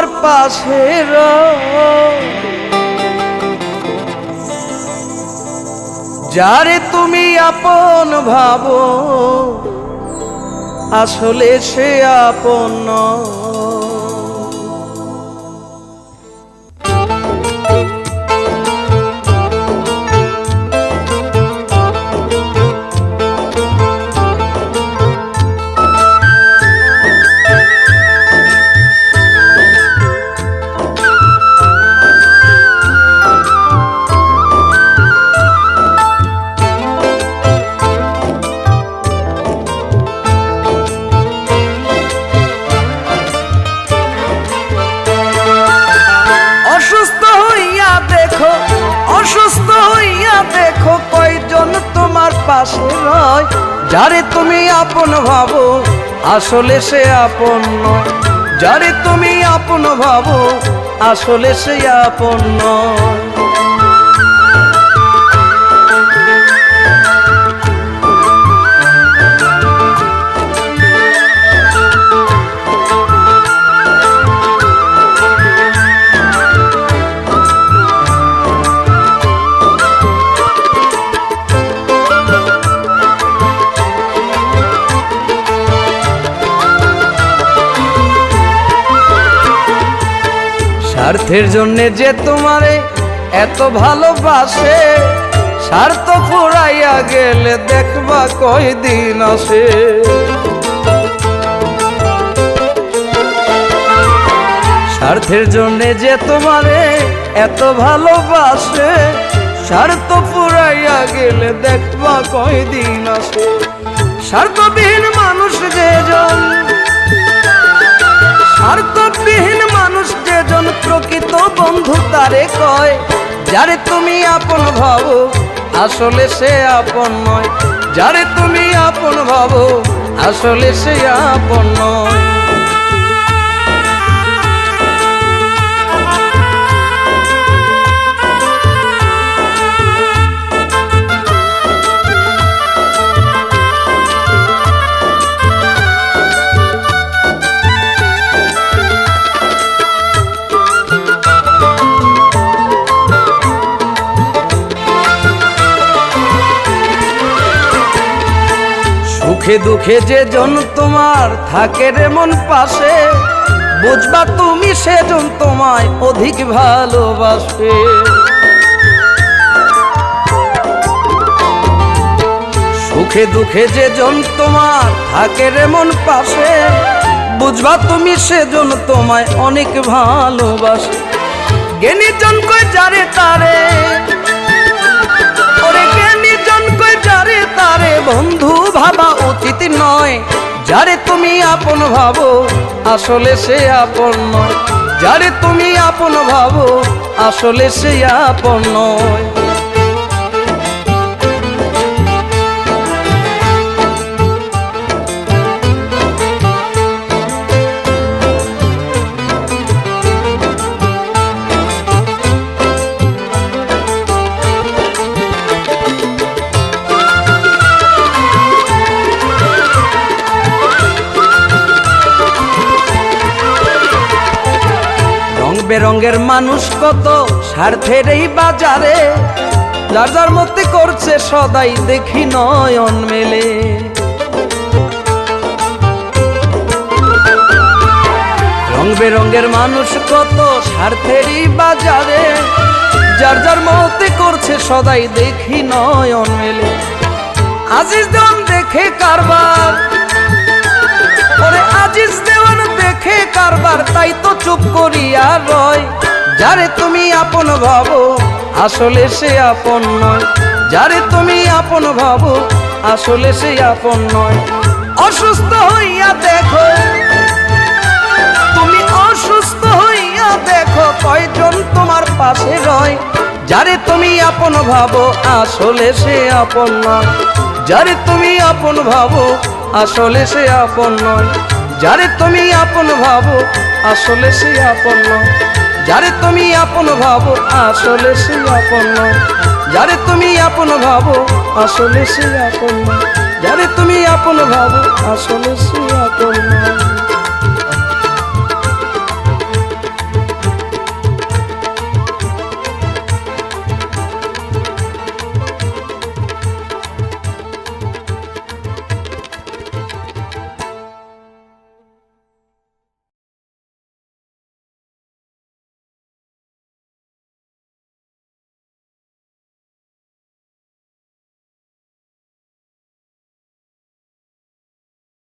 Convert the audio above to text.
তোমার পাশে যারে তুমি আপন ভাবো আসলে সে আপন তোমার নয় যারে তুমি আপন ভাবো, আসলে সে আপন নয়। যারে তুমি আপন ভাবো, আসলে সে আপন নয়। স্বার্থের জন্যে যে তোমারে এত ভালোবাসে, স্বার্থ ফুরাইয়া গেলে দেখবা কয়দিন আসে। স্বার্থের জন্যে যে তোমারে এত ভালোবাসে, স্বার্থ ফুরাইয়া গেলে দেখবা কয়দিন আসে। স্বার্থবিহীন মানুষ যেজন স্বার্থবিহীন যেজন প্রকৃত বন্ধু তারে কয়, যারে তুমি আপন ভাবো, আসলে সে আপন নয়। যারে তুমি আপন ভাবো, আসলে সে আপন নয়। সুখে দুঃখে যে জন তোমার থাকে রে মন পাশে, বুঝবা তুমি সেজন তোমায় অধিক ভালোবাসে। সুখে দুঃখে যে জন তোমার থাকে রে মন পাশে, বুঝবা তুমি সেজন তোমায় অনেক ভালোবাসে। জ্ঞানী জন কই যারে তারে যারে তুমি আপন ভাবো, আসলে সে আপন নয়। যারে তুমি আপন ভাবো, আসলে সে আপন নয়। রং বেরঙের মানুষ কত স্বার্থের এই বাজারে। যার যার মধ্যে করছে সদাই দেখি নয়ন মেলে। রং বেরঙের মানুষ কত স্বার্থেরই বাজারে। যার যার মতে করছে সদাই দেখি নয়ন মেলে। আজিজ দেওয়ান দেখে কারবার। ওরে আজিজ দেওয়ান দেখে কারবার, তাই তো চুপ করিয়া রয়। যারে তুমি আপন ভাবো, আসলে সে আপন নয়। যারে তুমি আপন ভাবো, আসলে সে আপন নয়। অসুস্থ হইয়া দেখো, তুমি অসুস্থ হইয়া দেখো, কয়জন তোমার পাশে রয়। যারে তুমি আপন ভাবো, আসলে সে আপন নয়। যারে তুমি আপন ভাবো, আসলে সে আপন নয়। যারে তুমি আপন ভাবো, আসলে সে আপন যারে তুমি আপন ভাবো, আসলে সে আপন যারে তুমি আপন ভাবো, আসলে সে আপন যারে তুমি আপন ভাবো, আসলে সে আপন।